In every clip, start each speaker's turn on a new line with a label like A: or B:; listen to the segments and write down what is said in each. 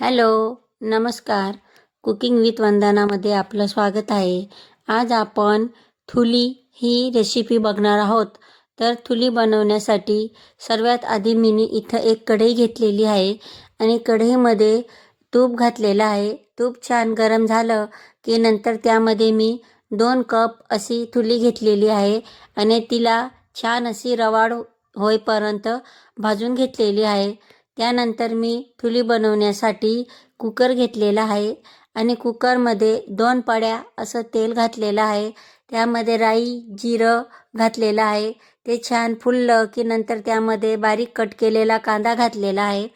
A: Hello नमस्कार. Cooking with वंदनामध्ये आपलं स्वागत आहे. आज आपण थुली ही रेसिपी बघणार आहोत. तर थुली बनवण्यासाठी सर्वात आधी मी इथं एक कढई घेतलेली आहे आणि कढईमध्ये तूप घातलेलं आहे. तूप छान गरम झालं की नंतर त्यामध्ये मी दोन कप अशी थुली घेतलेली आहे आणि तिला छान अशी रवाड होईपर्यंत भाजून घेतलेली आहे. त्यानंतर मी ठुली बनवण्यासाठी कुकर घेतलेला आहे आणि कुकरमध्ये दोन पड्या असं तेल घातलेलं आहे. त्यामध्ये राई जिरं घातलेलं आहे. ते छान फुललं की नंतर त्यामध्ये बारीक कट केलेला कांदा घातलेला आहे.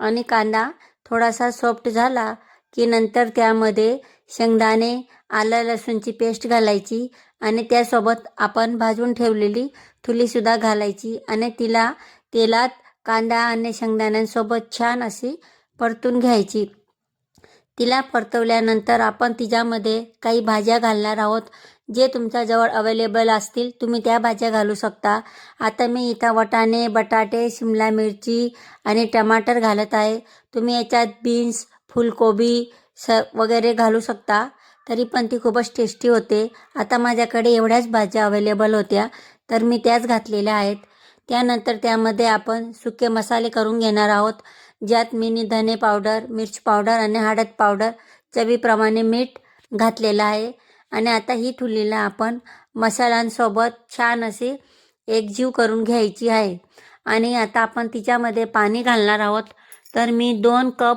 A: आणि कांदा थोडासा सॉफ्ट झाला की नंतर त्यामध्ये शेंगदाणे आलं लसूणची पेस्ट घालायची आणि त्यासोबत आपण भाजून ठेवलेली थुलीसुद्धा घालायची आणि तिला तेलात कांदा आणि शेंगदाण्यांसोबत छान अशी परतून घ्यायची. तिला परतवल्यानंतर आपण तिच्यामध्ये काही भाज्या घालणार आहोत जे तुमच्याजवळ अवेलेबल असतील तुम्ही त्या भाज्या घालू शकता. आता मी इथं वटाणे बटाटे शिमला मिरची आणि टमाटर घालत आहे. तुम्ही याच्यात बीन्स फुलकोबी स वगैरे घालू शकता. तरी पण ती खूपच टेस्टी होते. आता माझ्याकडे एवढ्याच भाज्या अवेलेबल होत्या तर मी त्याच घातलेल्या आहेत. त्यानंतर त्यामध्ये आपण सुके मसाले करून घेणार आहोत. ज्यात मिनी धने पावडर मिर्च पावडर आणि हळद पावडर चवीप्रमाणे मीठ घातलेलं आहे. आणि आता ही थुलीला आपण मसाल्यांसोबत छान असे एकजीव करून घ्यायची आहे. आणि आता आपण तिच्यामध्ये पाणी घालणार आहोत. तर मी दोन कप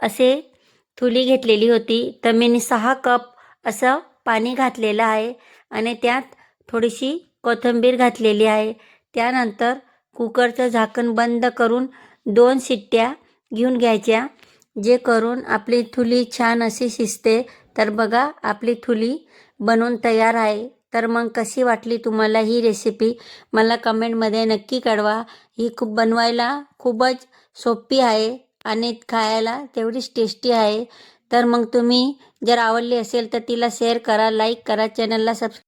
A: असे थुली घेतलेली होती. तर मी सहा कप असं पाणी घातलेलं आहे. आणि त्यात थोडीशी कोथिंबीर घातलेली आहे. त्यानंतर कुकरचं झाकण बंद करून दोन शिट्ट्या घेऊन घ्यायच्या जे करून आपली थुली छान अशी शिजते. तर बघा आपली थुली बनवून तयार आहे. तर मग कशी वाटली तुम्हाला ही रेसिपी मला कमेंटमध्ये नक्की कळवा. ही खूप बनवायला खूपच सोपी आहे आणि खायला तेवढीच टेस्टी आहे. तर मग तुम्ही जर आवडली असेल तर तिला शेअर करा लाईक करा चॅनलला सबस्क्राईब